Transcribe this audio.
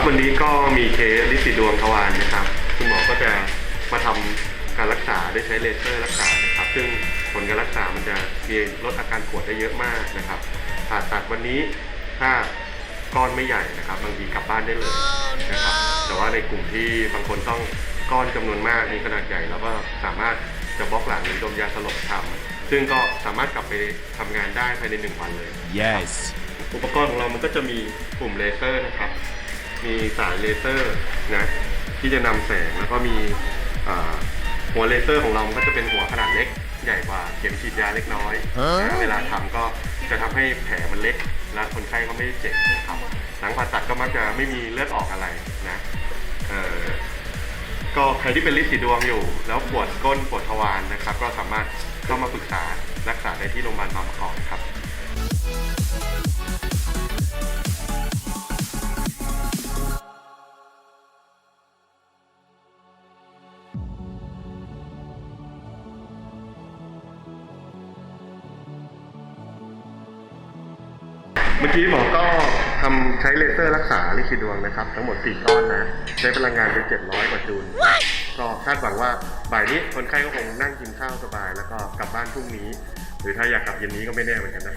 ครับวันนี้ก็มีเคสลิสีดวงทวารนะครับ คุณหมอก็จะมาทำการรักษาด้วยใช้เลเซอร์รักษานะครับ ซึ่งผลการรักษามันจะมีลดอาการปวดได้เยอะมากนะครับผ่าตัดวันนี้ถ้าก้อนไม่ใหญ่นะครับ บางทีกลับบ้านได้เลยนะครับ แต่ว่าในกลุ่มที่บางคนต้องก้อนจำนวนมากมีขนาดใหญ่แล้วก็สามารถจะบล็อกหลังหรือดมยาสลบทำซึ่งก็สามารถกลับไปทำงานได้ภายในหนึ่งวันเลย Yes. อุปกรณ์ของเรามันก็จะมีปุ่มเลเซอร์นะครับ มีสายเลเซอร์นะที่จะนำแสงแล้วก็มีอ่าหัวเลเซอร์ของเรามันก็จะเป็นหัวขนาดเล็ก ใหญ่กว่าเข็มฉีดยาเล็กน้อยนะเวลาทำก็จะทำให้แผลมันเล็ก และคนไข้ก็ไม่ได้เจ็บนะครับหลังผ่าตัดก็มักจะไม่มีเลือดออกอะไรนะเอ่อก็ใครที่เป็นลิสีดวงอยู่ แล้วปวดก้นปวดทวารนะครับ ก็สามารถเข้ามาปรึกษารักษาได้ที่โรงพยาบาลบางประกอบครับ เมื่อกี้หมอก็ทำใช้เลเซอร์รักษาลิขิดดวงนะครับ ทั้งหมด 4 ก้อนนะ ใช้พลังงานเป็น700 กว่าจูลก็คาดหวังว่าบ่ายนี้คนไข้ก็คงนั่งกินข้าวสบาย แล้วก็กลับบ้านพรุ่งนี้ หรือถ้าอยากกลับเย็นนี้ก็ไม่แน่เหมือนกันนะ